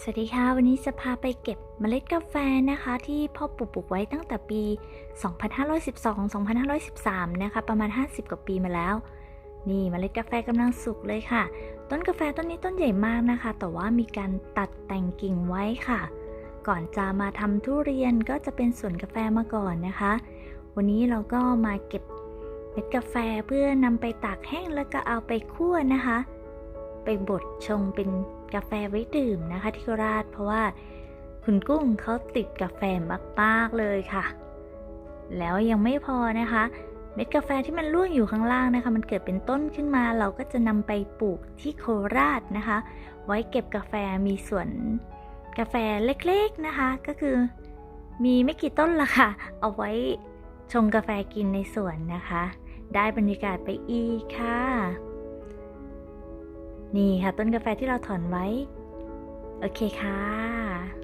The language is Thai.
สวัสดีค่ะ วันนี้จะพาไปเก็บเมล็ดกาแฟนะคะ ที่พ่อปลูกปลูกไว้ตั้งแต่ปี 2512-2513 นะคะ ประมาณ 50 กว่าปีมาแล้ว นี่เมล็ดกาแฟกำลังสุกเลยค่ะ ต้นกาแฟต้นนี้ต้นใหญ่มากนะคะ แต่ว่ามีการตัดแต่งกิ่งไว้ค่ะ ก่อนจะมาทำทุเรียนก็จะเป็นสวนกาแฟมาก่อนนะคะ วันนี้เราก็มาเก็บเม็ดกาแฟเพื่อนำไปตากแห้งแล้วก็เอาไปคั่วนะคะ ไปบดชงเป็นกาแฟไว้ดื่มนะคะที่โคราชเพราะว่าคุณกุ้งเขาติดกาแฟมากๆเลยค่ะ แล้วยังไม่พอนะคะ เม็ดกาแฟที่มันร่วงอยู่ข้างล่างนะคะ มันเกิดเป็นต้นขึ้นมาเราก็จะนำไปปลูกที่โคราชนะคะ ไว้เก็บกาแฟมีสวนกาแฟเล็กๆนะคะ ก็คือมีไม่กี่ต้นละค่ะ เอาไว้ชงกาแฟกินในสวนนะคะ ได้บรรยากาศไปอีกค่ะ นี่ค่ะต้นกาแฟที่เราถอนไว้ โอเคค่ะ